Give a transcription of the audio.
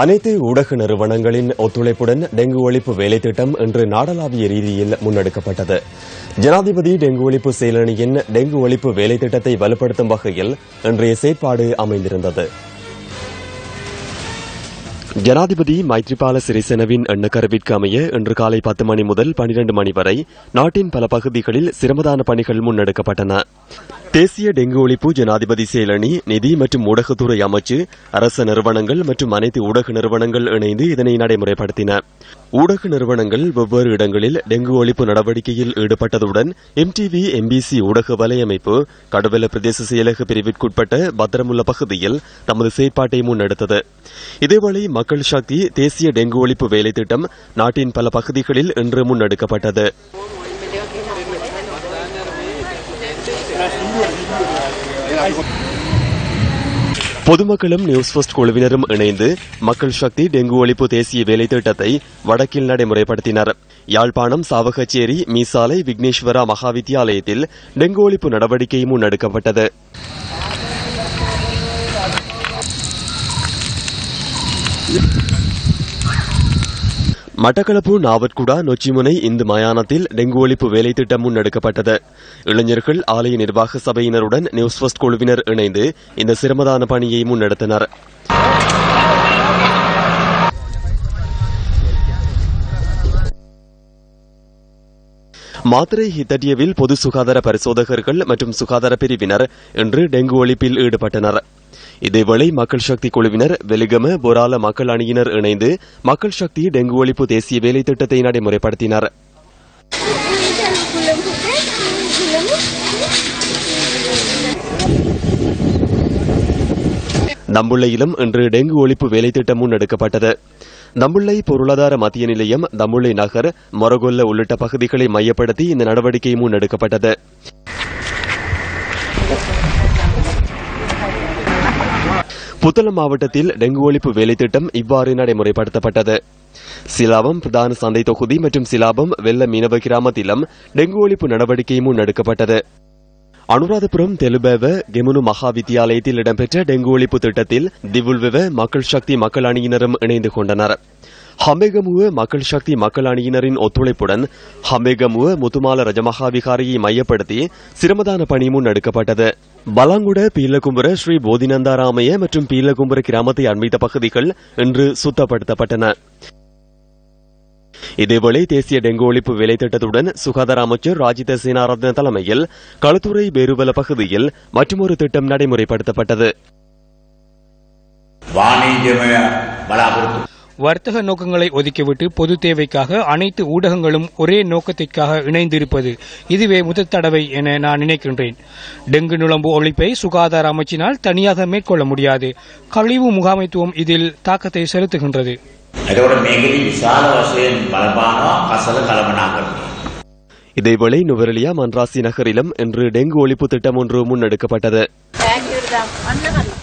அனைத்து ஊடக நிறுவனங்களின் ஒத்துழைப்புடன் டெங்கு ஒழிப்பு வேலை திட்டம் இன்று நாடளாவிய ரீதியில் முன்னெடுக்கப்பட்டது. ஜனாதிபதி டெங்கு ஒழிப்பு செயலணியின் டெங்கு ஒழிப்பு வேலை திட்டத்தை வலுப்படுத்தும் வகையில் இன்றைய செயற்பாடு அமைந்திருந்தது. ஜனாதிபதி மைத்ரிபால சிறிசேனவின் எண்ணக்கருவிற்கு அமைய இன்று காலை பத்து மணி முதல் பனிரண்டு மணி வரை நாட்டின் பல பகுதிகளில் சிரமதான பணிகள் முன்னெடுக்கப்பட்டன. தேசிய டெங்கு ஒழிப்பு ஜனாதிபதி செயலணி நிதி மற்றும் ஊடகத்துறை அமைச்சு அரச நிறுவனங்கள் மற்றும் அனைத்து ஊடக நிறுவனங்கள் இணைந்து இதனை நடைமுறைப்படுத்தின. ஊடக நிறுவனங்கள் வெவ்வேறு இடங்களில் டெங்கு ஒழிப்பு நடவடிக்கையில் ஈடுபட்டதுடன் எம்டிவி எம்பிசி ஊடக வலையமைப்பு கடுவெல பிரதேச செயலக பிரிவிற்குட்பட்ட பத்திரமுள்ள பகுதியில் தமது செயற்பாட்டை முன்னெடுத்தது. இதேவேளை மக்கள் சக்தி தேசிய டெங்கு ஒழிப்பு வேலை திட்டம் நாட்டின் பல பகுதிகளில் இன்று முன்னெடுக்கப்பட்டது. பொதுமக்களும் நியூஸ் ஃபர்ஸ்ட் குழுவினரும் இணைந்து மக்கள் சக்தி டெங்கு ஒழிப்பு தேசிய வேலை திட்டத்தை வடக்கில் நடைமுறைப்படுத்தினர். யாழ்ப்பாணம் சாவகச்சேரி மீசாலை விக்னேஸ்வரா மகா வித்தியாலயத்தில் டெங்கு ஒழிப்பு நடவடிக்கை முன்னெடுக்கப்பட்டது. மட்டக்களப்பு நாவற்குடா நொச்சிமுனை இந்து மயானத்தில் டெங்கு ஒழிப்பு வேலை திட்டம் முன்னெடுக்கப்பட்டது. இளைஞர்கள் ஆலய நிர்வாக சபையினருடன் நியூஸ் ஃபர்ஸ்ட் குழுவினர் இணைந்து இந்த சிரமதான பணியை முன்னெடுத்தனர். மாத்திரை ஹித்தட்டியவில் பொது சுகாதார பரிசோதகர்கள் மற்றும் சுகாதார பிரிவினர் இன்று டெங்கு ஒழிப்பில் ஈடுபட்டனர். இதேவேளை மக்கள் சக்தி குழுவினர் வெலிகம பொரால மக்கள் அணியினர் இணைந்து மக்கள் சக்தி டெங்கு ஒழிப்பு தேசிய வேலை திட்டத்தை நடைமுறைப்படுத்தினர். நம்புள்ளையிலும் இன்று டெங்கு ஒழிப்பு வேலை திட்டம் முன்னெடுக்கப்பட்டது. நம்முள்ளை பொருளாதார மத்திய நிலையம் தம்புள்ளை நகர் மொரகொல்ல உள்ளிட்ட பகுதிகளை மையப்படுத்தி இந்த நடவடிக்கை முன்னெடுக்கப்பட்டது. புத்தளம் மாவட்டத்தில் டெங்கு ஒழிப்பு வேலைத்திட்டம் இவ்வாறு நடைமுறைப்படுத்தப்பட்டது. சிலாபம் பிரதான சந்தை தொகுதி மற்றும் சிலாபம் வெள்ள மீனவ கிராமத்திலும் டெங்கு ஒழிப்பு நடவடிக்கை முன்னெடுக்கப்பட்டது. அனுராதபுரம் தெலுபேவ கெமுனு மகா வித்தியாலயத்தில் இடம்பெற்ற டெங்கு ஒழிப்பு திட்டத்தில் திவுல்வெவ மக்கள் சக்தி மக்கள் அணியினரும் இணைந்து கொண்டனர். ஹம்பேகமுவ மக்கள் சக்தி மக்கள் அணியினரின் ஒத்துழைப்புடன் ஹம்பேகமுவ முத்துமால ரஜமகா விகாரியை மையப்படுத்தி சிரமதான பணி முன்னெடுக்கப்பட்டது பலாங்குட பீலகும்புர ஸ்ரீ போதினந்தாராமய மற்றும் பீலகும்புர கிராமத்தை அண்மித்த பகுதிகள் இன்று சுத்தப்படுத்தப்பட்டன. இதேவேளை தேசிய டெங்கு ஒழிப்பு வேலைத்திட்டத்துடன் சுகாதார அமைச்சர் ராஜித சேனாரத்ன தலைமையில் களுத்துறை பேருவல பகுதியில் மற்றொரு திட்டம் நடைமுறைப்படுத்தப்பட்டது. வர்த்தக நோக்கங்களை ஒதுக்கிவிட்டு பொது தேவைக்காக அனைத்து ஊடகங்களும் ஒரே நோக்கத்திற்காக இணைந்திருப்பது இதுவே முதல் தடவை என நான் நினைக்கின்றேன். டெங்கு நுழம்பு ஒழிப்பை சுகாதார அமைச்சினால் தனியாக மேற்கொள்ள முடியாது. கழிவு முகாமைத்துவம் இதில் தாக்கத்தை செலுத்துகின்றது. එතකොට මේකෙදි විශාල වශයෙන් බලපානවා කසල කළමනාකරණය. இதேவேளை நுவரெலியா மன்ராசி நகரிலும் இன்று டெங்கு ஒழிப்பு திட்டம் ஒன்று முன்னெடுக்கப்பட்டது பேக் எடுத்தாங்க அண்ணன்